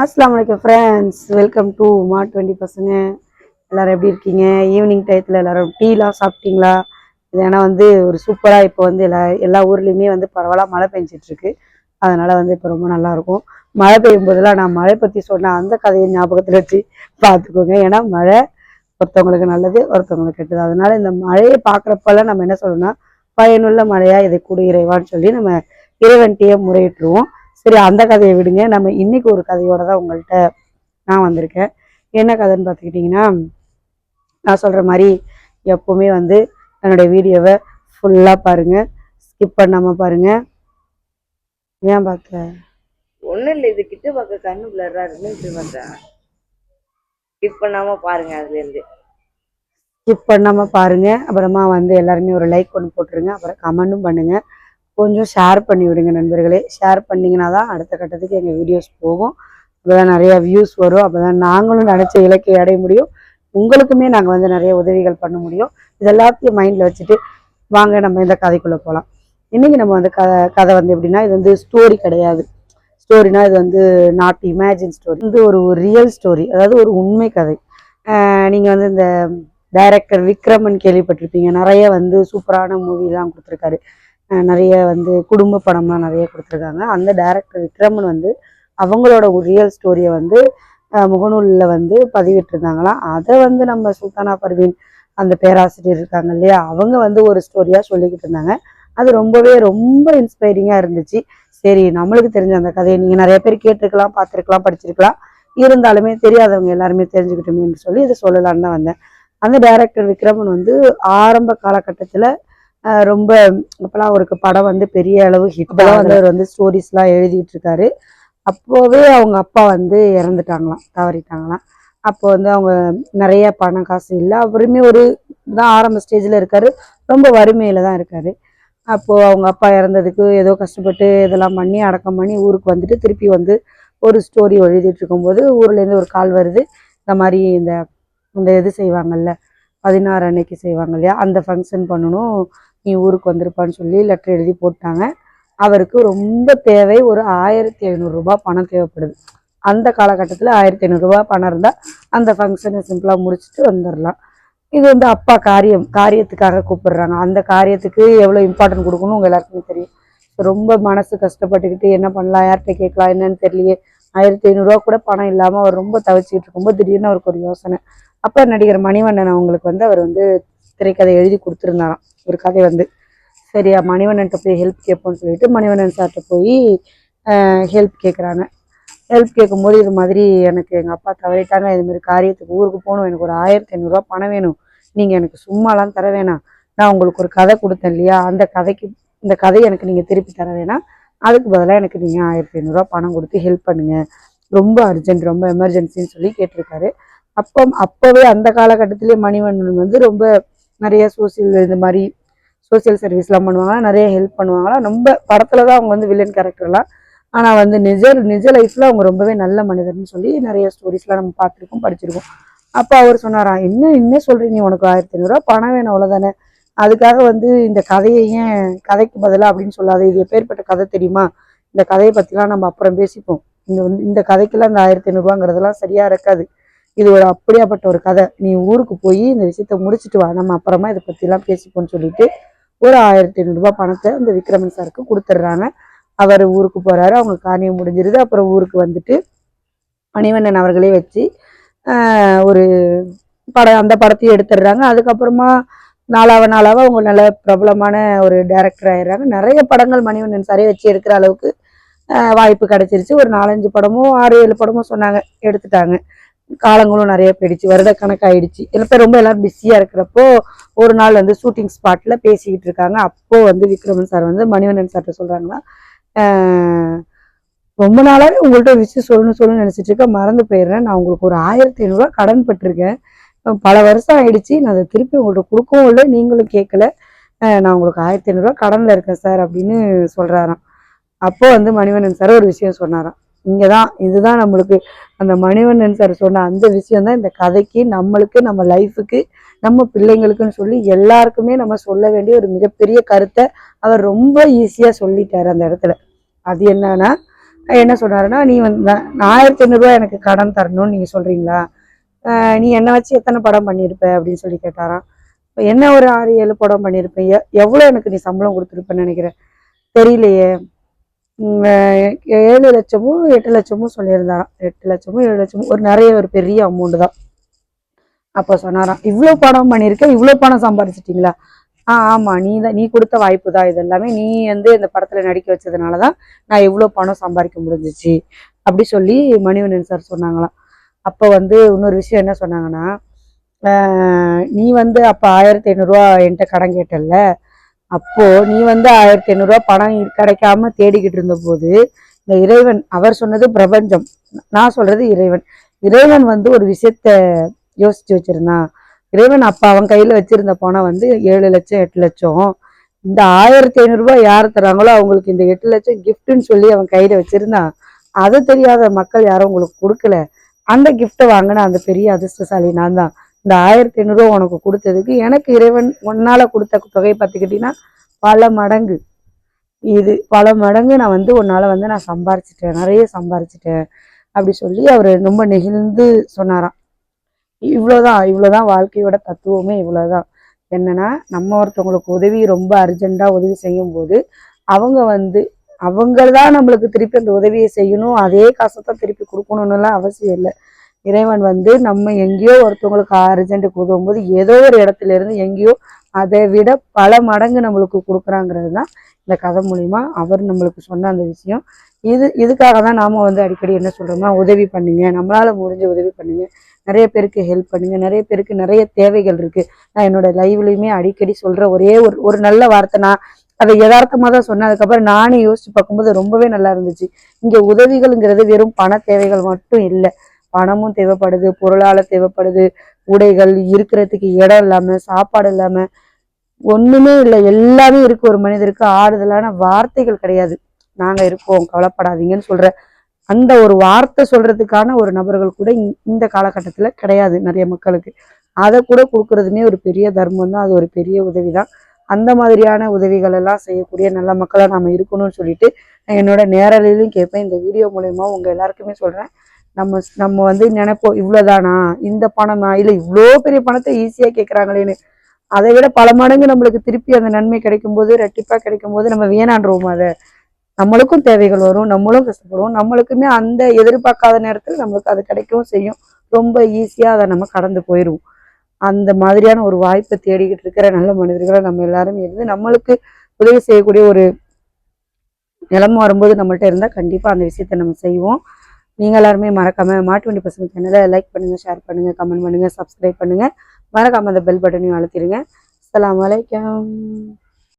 அஸ்லாம் வலைக்கம் friends welcome to மா டுவெண்ட்டி பசங்க. எல்லாரும் எப்படி இருக்கீங்க? ஈவினிங் டயத்தில் எல்லாரும் டீலாம் சாப்பிட்டீங்களா? இது ஏன்னா வந்து ஒரு சூப்பராக இப்போ வந்து எல்லா எல்லா ஊர்லேயுமே வந்து பரவாயில்ல மழை பெஞ்சிட்ருக்கு. அதனால் வந்து இப்போ ரொம்ப நல்லாயிருக்கும் மழை பெய்யும் போதெல்லாம் நான் மழை பற்றி சொன்ன அந்த கதையை ஞாபகத்தில் வச்சு பார்த்துக்கோங்க. ஏன்னா மழை ஒருத்தவங்களுக்கு நல்லது ஒருத்தவங்களுக்கு கெட்டது. அதனால் இந்த மழையை பார்க்குறப்பெல்லாம் நம்ம என்ன சொல்லணும்னா பயனுள்ள மழையாக இதை கூடு இறைவான்னு சொல்லி நம்ம இறைவன்கிட்டயே முறையிட்டுருவோம். சரி அந்த கதையை விடுங்க. நம்ம இன்னைக்கு ஒரு கதையோட தான் உங்கள்கிட்ட நான் வந்திருக்கேன். என்ன கதைன்னு பார்த்துக்கிட்டிங்கன்னா நான் சொல்கிற மாதிரி எப்போவுமே வந்து என்னுடைய வீடியோவை ஃபுல்லாக பாருங்கள் ஸ்கிப் பண்ணாமல் பாருங்கள் ஏன் பார்க்க ஒண்ணும் இல்லை இது கிட்ட பார்க்க கண்ணு பிளரா இருக்குன்னு பண்றேன் ஸ்கிப் பண்ணாம பாருங்க அதுல இருந்து. ஸ்கிப் பண்ணாமல் பாருங்கள் அப்புறமா வந்து எல்லாருமே ஒரு லைக் ஒன்று போட்டுருங்க. அப்புறம் கமெண்ட்டும் பண்ணுங்கள் கொஞ்சம் ஷேர் பண்ணி விடுங்க நண்பர்களே. ஷேர் பண்ணிங்கன்னா தான் அடுத்த கட்டத்துக்கு எங்கள் வீடியோஸ் போகும். அப்போ தான் நிறைய வியூஸ் வரும். அப்போ தான் நாங்களும் நினச்ச இலக்கை அடைய முடியும். உங்களுக்குமே நாங்கள் வந்து நிறைய உதவிகள் பண்ண முடியும். இது எல்லாத்தையும் மைண்டில் வச்சுட்டு வாங்க நம்ம இந்த கதைக்குள்ளே போகலாம் இன்றைக்கி நம்ம வந்து கதை கதை வந்து எப்படின்னா இது வந்து ஸ்டோரி கிடையாது. ஸ்டோரினா இது வந்து நாட் இமேஜின் ஸ்டோரி இது ஒரு ரியல் ஸ்டோரி அதாவது ஒரு உண்மை கதை. நீங்கள் வந்து இந்த டைரக்டர் விக்ரமன் கேள்விப்பட்டிருப்பீங்க. நிறைய வந்து சூப்பரான மூவிலாம் கொடுத்துருக்காரு. நிறைய வந்து குடும்ப படம்லாம் நிறைய கொடுத்துருக்காங்க. அந்த டைரக்டர் விக்ரமன் வந்து அவங்களோட ரியல் ஸ்டோரியை வந்து முகநூலில் வந்து பதிவிட்டிருந்தாங்களாம். அதை வந்து நம்ம சுல்தானா பர்வீன் அந்த பேராசிரியர் இருக்காங்க இல்லையா அவங்க வந்து ஒரு ஸ்டோரியாக சொல்லிக்கிட்டு இருந்தாங்க. அது ரொம்பவே ரொம்ப இன்ஸ்பைரிங்காக இருந்துச்சு. சரி நம்மளுக்கு தெரிஞ்ச அந்த கதையை நீங்கள் நிறைய பேர் கேட்டிருக்கலாம் பார்த்துருக்கலாம் படிச்சிருக்கலாம். இருந்தாலுமே தெரியாதவங்க எல்லாருமே தெரிஞ்சுக்கிட்டோமேன்னு சொல்லி இதை சொல்லலான்னு தான் வந்தேன். அந்த டைரக்டர் விக்ரமன் வந்து ஆரம்ப காலகட்டத்தில் ரொம்ப அப்போலாம் அவருக்கு படம் வந்து பெரிய அளவு ஹிட் தான் வந்து அவர் வந்து ஸ்டோரிஸ்லாம் எழுதிட்டு இருக்காரு அப்போவே அவங்க அப்பா வந்து இறந்துட்டாங்களாம் தவறிட்டாங்களாம். அப்போ வந்து அவங்க நிறைய பணம் காசு இல்லை அவருமே ஒரு தான் ஆரம்ப ஸ்டேஜில் இருக்காரு. ரொம்ப வறுமையில தான் இருக்காரு. அப்போ அவங்க அப்பா இறந்ததுக்கு ஏதோ கஷ்டப்பட்டு இதெல்லாம் பண்ணி அடக்கம் பண்ணி ஊருக்கு வந்துட்டு திருப்பி வந்து ஒரு ஸ்டோரி எழுதிட்டு இருக்கும்போது ஊர்லேருந்து ஒரு கால் வருது. இந்த மாதிரி இந்த இந்த இது செய்வாங்கல்ல பதினாறு அன்னைக்கு செய்வாங்க இல்லையா அந்த ஃபங்க்ஷன் பண்ணணும் நீ ஊருக்கு வந்திருப்பான்னு சொல்லி லெட்டர் எழுதி போட்டாங்க. அவருக்கு ரொம்ப தேவை ஒரு ஆயிரத்தி ஐநூறுரூபா பணம் தேவைப்படுது. அந்த காலகட்டத்தில் ஆயிரத்தி ஐநூறுரூபா பணம் இருந்தால் அந்த ஃபங்க்ஷனை சிம்பிளாக முடிச்சுட்டு வந்துடலாம் இது வந்து அப்பா காரியம் காரியத்துக்காக கூப்பிடுறாங்க. அந்த காரியத்துக்கு எவ்வளோ இம்பார்ட்டன்ட் கொடுக்கணும் உங்கள் எல்லாருக்குமே தெரியும். ரொம்ப மனசு கஷ்டப்பட்டுக்கிட்டு என்ன பண்ணலாம் யார்கிட்ட கேட்கலாம் என்னன்னு தெரியலையே. ஆயிரத்தி ஐநூறுரூவா கூட பணம் இல்லாமல் அவர் ரொம்ப தவிச்சிக்கிட்டு இருக்கும்போது திடீர்னு அவருக்கு ஒரு யோசனை. அப்போ நடிகர் மணிவண்ணன் அவங்களுக்கு வந்து அவர் வந்து திரைக்கதை எழுதி கொடுத்துருந்தாராம். ஒரு கதை வந்து சரியா மணிவண்ணன்ட்ட போய் ஹெல்ப் கேட்போம்னு சொல்லிட்டு மணிவண்ணன் சார்கிட்ட போய் ஹெல்ப் கேட்குறாங்க. ஹெல்ப் கேட்கும்போது இது மாதிரி எனக்கு எங்கள் அப்பா தவறிட்டாங்க. இதுமாரி காரியத்துக்கு ஊருக்கு போகணும். எனக்கு ஒரு ஆயிரத்தி ஐநூறுரூவா பணம் வேணும். நீங்கள் எனக்கு சும்மாலாம் தர வேணாம். நான் உங்களுக்கு ஒரு கதை கொடுத்தேன் இல்லையா? அந்த கதைக்கு இந்த கதையை எனக்கு நீங்கள் திருப்பி தர வேணாம். அதுக்கு பதிலாக எனக்கு நீங்கள் ஆயிரத்தி ஐநூறுரூவா பணம் கொடுத்து ஹெல்ப் பண்ணுங்கள் ரொம்ப அர்ஜென்ட் ரொம்ப எமர்ஜென்சின்னு சொல்லி கேட்டிருக்காரு. அப்போ அப்போவே அந்த காலகட்டத்திலே மணிவண்ணன் வந்து ரொம்ப நிறைய சோசியல் இந்த மாதிரி சோசியல் சர்வீஸ்லாம் பண்ணுவாங்க நிறைய ஹெல்ப் பண்ணுவாங்க ரொம்ப படத்தில் தான் அவங்க வந்து வில்லன் கேரக்டர்லாம் ஆனால் வந்து நிஜ நிஜ லைஃப்பில் அவங்க ரொம்பவே நல்ல மனிதர்னு சொல்லி நிறைய ஸ்டோரிஸ்லாம் நம்ம பார்த்துருக்கோம் படிச்சிருக்கோம். அப்போ அவர் சொன்னாராம் என்ன இன்னும் சொல்கிறீங்க உனக்கு ஆயிரத்தி ஐநூறுரூவா பணம் வேணும் அவ்வளோதானே அதுக்காக வந்து இந்த கதையை ஏன் கதைக்கு பதிலாக அப்படின்னு சொல்லாத இது எப்பேற்பட்ட கதை தெரியுமா? இந்த கதையை பற்றிலாம் நம்ம அப்புறம் பேசிப்போம். இந்த வந்து இந்த கதைக்கெல்லாம் இந்த ஆயிரத்தி ஐநூறுரூவாங்கிறதெல்லாம் சரியாக இருக்காது. இது ஒரு அப்படியாப்பட்ட ஒரு கதை. நீ ஊருக்கு போய் இந்த விஷயத்த முடிச்சுட்டு வா. நம்ம அப்புறமா இதை பற்றிலாம் பேசிப்போம்னு சொல்லிட்டு ஒரு ஆயிரத்தி ஐநூறுரூபா பணத்தை அந்த விக்ரமன் சாருக்கு கொடுத்துட்றாங்க. அவர் ஊருக்கு போகிறாரு அவங்க காரியம் முடிஞ்சிருது. அப்புறம் ஊருக்கு வந்துட்டு மணிவண்ணன் அவர்களே வச்சு ஒரு படம் அந்த படத்தையும் எடுத்துடுறாங்க. அதுக்கப்புறமா நாளாவ நாளாவ அவங்க நல்ல பிரபலமான ஒரு டைரக்டர் ஆயிடுறாங்க. நிறைய படங்கள் மணிவண்ணன் சாரே வச்சு எடுக்கிற அளவுக்கு வாய்ப்பு கிடைச்சிருச்சு. ஒரு நாலஞ்சு படமோ ஆறு ஏழு படமோ சொன்னாங்க எடுத்துட்டாங்க. காலங்களும் நிறைய போயிடுச்சு. வருடக்கணக்காயிடுச்சு இப்போ ரொம்ப எல்லாரும் பிஸியாக இருக்கிறப்போ ஒரு நாள் வந்து ஷூட்டிங் ஸ்பாட்டில் பேசிக்கிட்டு இருக்காங்க. அப்போ வந்து விக்ரமன் சார் வந்து மணிவண்ணன் சார்கிட்ட சொல்கிறாங்களா ரொம்ப நாளாவே உங்கள்கிட்ட ஒரு விஷயம் சொல்லணும் சொல்லணும்னு நினச்சிட்டு இருக்கேன் மறந்து போயிடுறேன். நான் உங்களுக்கு ஒரு ஆயிரத்தி ஐநூறுரூவா கடன் பட்டிருக்கேன் பல வருஷம் ஆயிடுச்சு. நான் அதை திருப்பி உங்கள்கிட்ட கொடுக்கவும் இல்லை. நீங்களும் கேட்கல. நான் உங்களுக்கு ஆயிரத்தி ஐநூறுரூவா கடனில் இருக்கேன் சார் அப்படின்னு சொல்கிறாராம் அப்போது வந்து மணிவண்ணன் சார் ஒரு விஷயம் சொன்னாராம். இங்கே தான் இதுதான் நம்மளுக்கு அந்த மணிவண்ணன் சார் சொன்ன அந்த விஷயம் தான் இந்த கதைக்கு நம்மளுக்கு நம்ம லைஃபுக்கு நம்ம பிள்ளைங்களுக்குன்னு சொல்லி எல்லாருக்குமே நம்ம சொல்ல வேண்டிய ஒரு மிகப்பெரிய கருத்தை அவர் ரொம்ப ஈஸியாக சொல்லிட்டார் அந்த இடத்துல. அது என்னன்னா என்ன சொன்னாருன்னா நீ வந்து ஆயிரத்தி ஐநூறுரூவா எனக்கு கடன் தரணும்னு நீங்கள் சொல்கிறீங்களா நீ என்னை வச்சு எத்தனை படம் பண்ணியிருப்ப? அப்படின்னு சொல்லி கேட்டாராம். இப்போ என்ன ஒரு ஆறு ஏழு படம் பண்ணியிருப்பேன் எவ்வளோ எனக்கு நீ சம்பளம் கொடுத்துருப்பேன்னு நினைக்கிறேன் தெரியலையே. ஏழு லட்சமும் எட்டு லட்சமும் சொல்லியிருந்தாராம் எட்டு லட்சமும் ஏழு லட்சமும். ஒரு நிறைய ஒரு பெரிய அமௌண்ட் தான். அப்போ சொன்னாராம் இவ்வளோ பணம் பண்ணியிருக்க? இவ்வளோ பணம் சம்பாதிச்சிட்டிங்களா ஆ ஆமாம் நீ தான் நீ கொடுத்த வாய்ப்பு தான் இது எல்லாமே நீ வந்து இந்த படத்தில் நடிக்க வச்சதுனால தான் நான் இவ்வளோ பணம் சம்பாதிக்க முடிஞ்சிச்சு. அப்படி சொல்லி மணிவண்ணன் சார் சொன்னாங்களாம். அப்போ வந்து இன்னொரு விஷயம் என்ன சொன்னாங்கன்னா நீ வந்து அப்போ ஆயிரத்தி ஐநூறுரூவா என்கிட்ட கடன் கேட்டல்ல. அப்போ நீ வந்து ஆயிரத்தி ஐநூறுரூவா பணம் கிடைக்காம தேடிக்கிட்டு இருந்தபோது இந்த இறைவன் அவர் சொன்னது பிரபஞ்சம். நான் சொல்றது இறைவன். இறைவன் வந்து ஒரு விஷயத்த யோசிச்சு வச்சிருந்தான். இறைவன் அப்ப அவன் கையில வச்சிருந்த பணம் வந்து ஏழு லட்சம் எட்டு லட்சம். இந்த ஆயிரத்தி ஐநூறுரூவா யார் தராங்களோ அவங்களுக்கு இந்த எட்டு லட்சம் கிஃப்ட்னு சொல்லி அவன் கையில வச்சிருந்தான். அது தெரியாத மக்கள் யாரும் உங்களுக்கு கொடுக்கல. அந்த கிஃப்ட்டை வாங்கின அந்த பெரிய அதிர்ஷ்டசாலி நான் தான் இந்த ஆயிரத்தி ஐநூறுரூவா உனக்கு கொடுத்ததுக்கு எனக்கு இறைவன் உன்னால கொடுத்த தொகையை பார்த்துக்கிட்டீங்கன்னா பல மடங்கு. இது பல மடங்கு நான் வந்து உன்னால வந்து நான் சம்பாரிச்சிட்டேன். நிறைய சம்பாரிச்சிட்டேன். அப்படி சொல்லி அவர் ரொம்ப நெகிழ்ந்து சொன்னாராம். இவ்வளோதான் இவ்வளோதான் வாழ்க்கையோட தத்துவமே இவ்வளோதான் என்னன்னா நம்ம ஒருத்தவங்களுக்கு உதவி ரொம்ப அர்ஜென்ட்டாக உதவி செய்யும் போது அவங்க வந்து அவங்க தான் நம்மளுக்கு திருப்பி அந்த உதவியை செய்யணும். அதே காசை தான் திருப்பி கொடுக்கணும்னுலாம் அவசியம் இல்லை. இறைவன் வந்து நம்ம எங்கேயோ ஒருத்தவங்களுக்கு அர்ஜென்ட்டுக்கு உதவும் போது ஏதோ ஒரு இடத்துல இருந்து எங்கேயோ அதை விட பல மடங்கு நம்மளுக்கு கொடுக்குறாங்கிறது தான் இந்த கதை மூலிமா அவர் நம்மளுக்கு சொன்ன அந்த விஷயம். இது இதுக்காக தான் நாம் வந்து அடிக்கடி என்ன சொல்கிறோம்னா உதவி பண்ணுங்க. நம்மளால் முடிஞ்ச உதவி பண்ணுங்க. நிறைய பேருக்கு ஹெல்ப் பண்ணுங்க. நிறைய பேருக்கு நிறைய தேவைகள் இருக்குது நான் என்னோட லைவ்லையுமே அடிக்கடி சொல்கிற ஒரே ஒரு ஒரு நல்ல வார்த்தை. நான் அதை யதார்த்தமாக தான் சொன்னேன் அதுக்கப்புறம் நானே யோசிச்சு பார்க்கும்போது ரொம்பவே நல்லா இருந்துச்சு. இங்கே உதவிகள்ங்கிறது வெறும் பண தேவைகள் மட்டும் இல்லை. பணமும் தேவைப்படுது பொருளால தேவைப்படுது உடைகள் இருக்கிறதுக்கு இடம் இல்லாம சாப்பாடு இல்லாம ஒண்ணுமே இல்லை. எல்லாமே இருக்கு ஒரு மனிதருக்கு. ஆறுதலான வார்த்தைகள் கிடையாது. நாங்க இருக்கோம் கவலைப்படாதீங்கன்னு சொல்ற அந்த ஒரு வார்த்தை சொல்றதுக்கான ஒரு நபர்கள் கூட இந்த- இந்த காலகட்டத்துல கிடையாது நிறைய மக்களுக்கு. அதை கூட கொடுக்கறதுமே ஒரு பெரிய தர்மம் தான் அது ஒரு பெரிய உதவி தான் அந்த மாதிரியான உதவிகள் எல்லாம் செய்யக்கூடிய நல்ல மக்களா நாம இருக்கணும்னு சொல்லிட்டு நான் என்னோட நேரலையிலும் கேட்பேன். இந்த வீடியோ மூலயமா உங்க எல்லாருக்குமே சொல்றேன். நம்ம நம்ம வந்து நினைப்போம் இவ்வளவுதானா? இந்த பணமா இல்ல இவ்வளோ பெரிய பணத்தை ஈஸியா கேட்கறாங்களேன்னு அதை விட பல மடங்கு நம்மளுக்கு திருப்பி அந்த நன்மை கிடைக்கும் போது ரெட்டிப்பா கிடைக்கும் போது நம்ம வேணான்றோம் அதை? நம்மளுக்கும் தேவைகள் வரும் நம்மளும் கஷ்டப்படுவோம். நம்மளுக்குமே அந்த எதிர்பார்க்காத நேரத்தில் நம்மளுக்கு அது கிடைக்கவும் செய்யும். ரொம்ப ஈஸியாக அதை நம்ம கடந்து போயிடுவோம் அந்த மாதிரியான ஒரு வாய்ப்பை தேடிக்கிட்டு இருக்கிற நல்ல மனிதர்களை நம்ம எல்லாருமே இருந்து நம்மளுக்கு உதவி செய்யக்கூடிய ஒரு நிலைமை வரும்போது நம்மள்கிட்ட இருந்தால் கண்டிப்பாக அந்த விஷயத்தை நம்ம செய்வோம். நீங்கள் எல்லாருமே மறக்காம மாட்டு வண்டி பசங்க சேனலை லைக் பண்ணுங்க ஷேர் பண்ணுங்க கமெண்ட் பண்ணுங்க சப்ஸ்கிரைப் பண்ணுங்க. மறக்காம அந்த பெல் பட்டனையும் அழுத்திடுங்க. அலாம் வலைக்கம்